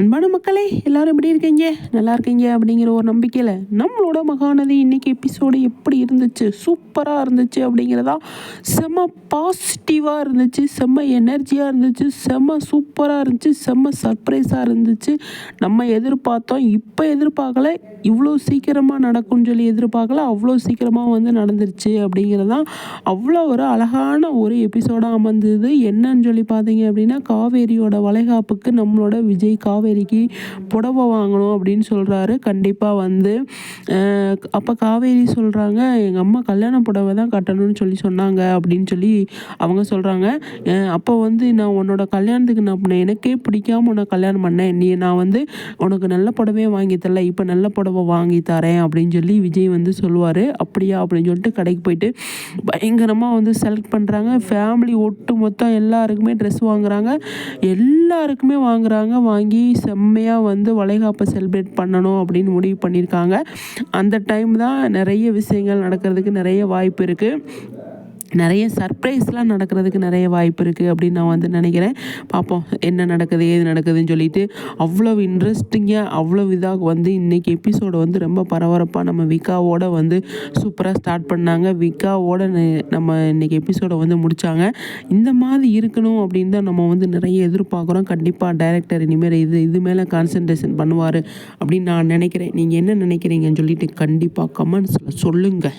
அன்பான மக்களே எல்லாரும் எப்படி இருக்கீங்க? நல்லா இருக்கீங்க அப்படிங்கிற ஒரு நம்பிக்கையில் நம்மளோட மகாநதி இன்னைக்கு எபிசோடு எப்படி இருந்துச்சு? சூப்பராக இருந்துச்சு அப்படிங்கிறதா செம்ம பாசிட்டிவாக இருந்துச்சு செம்ம எனர்ஜியாக இருந்துச்சு செம்ம சூப்பராக இருந்துச்சு செம்ம சர்ப்ரைஸாக இருந்துச்சு. நம்ம எதிர்பார்த்தோம் இப்போ எதிர்பார்க்கல இவ்வளோ சீக்கிரமாக நடக்கும்னு சொல்லி எதிர்பார்க்கல அவ்வளோ சீக்கிரமாக வந்து நடந்துருச்சு அப்படிங்கிறதான் அவ்வளோ ஒரு அழகான ஒரு எபிசோடாக அமர்ந்தது என்னன்னு சொல்லி பார்த்தீங்க அப்படின்னா காவேரியோட வளைகாப்புக்கு நம்மளோட விஜய் காவேரி காவேரிக்கு புடவை வாங்கணும் அப்படின்னு சொல்கிறாரு கண்டிப்பாக வந்து அப்போ காவேரி சொல்கிறாங்க எங்கள் அம்மா கல்யாண புடவை தான் கட்டணும்னு சொல்லி சொன்னாங்க அப்படின்னு சொல்லி அவங்க சொல்கிறாங்க அப்போ வந்து நான் உன்னோட கல்யாணத்துக்கு நான் எனக்கே பிடிக்காம உன்னை கல்யாணம் பண்ணேன். நீ நான் வந்து உனக்கு நல்ல புடவையே வாங்கி தரல இப்போ நல்ல புடவை வாங்கி தரேன் அப்படின்னு சொல்லி விஜய் வந்து சொல்லுவார். அப்படியா? அப்படின்னு சொல்லிட்டு கடைக்கு போயிட்டு பயங்கரமாக வந்து செலக்ட் பண்ணுறாங்க ஃபேமிலி ஒட்டு மொத்தம் எல்லாருக்குமே ட்ரெஸ் வாங்குறாங்க. எல்லாருக்குமே வாங்குறாங்க. வாங்கி செம்மையாக வந்து வளைகாப்பை செலிப்ரேட் பண்ணணும் அப்படின்னு முடிவு பண்ணியிருக்காங்க. அந்த டைம் தான் நிறைய விஷயங்கள் நடக்கிறதுக்கு நிறைய வாய்ப்பு இருக்குது நிறைய சர்ப்ரைஸ்லாம் நடக்கிறதுக்கு நிறைய வாய்ப்பு இருக்குது அப்படின்னு நான் வந்து நினைக்கிறேன். பார்ப்போம் என்ன நடக்குது ஏது நடக்குதுன்னு சொல்லிட்டு. அவ்வளோ இன்ட்ரெஸ்டிங்காக அவ்வளோ இதாக வந்து இன்றைக்கி எபிசோடு வந்து ரொம்ப பரபரப்பாக நம்ம விகாவோட வந்து சூப்பராக ஸ்டார்ட் பண்ணாங்க. விகாவோட நம்ம இன்றைக்கி எபிசோடை வந்து முடித்தாங்க இந்த மாதிரி இருக்கணும் அப்படின்னு தான் நம்ம வந்து நிறைய எதிர்பார்க்குறோம். கண்டிப்பாக டைரக்டர் இனிமேல் இது இது மேலே கான்சன்ட்ரேஷன் பண்ணுவார் அப்படின்னு நான் நினைக்கிறேன். நீங்கள் என்ன நினைக்கிறீங்கன்னு சொல்லிட்டு கண்டிப்பாக கமெண்ட்ஸில் சொல்லுங்கள்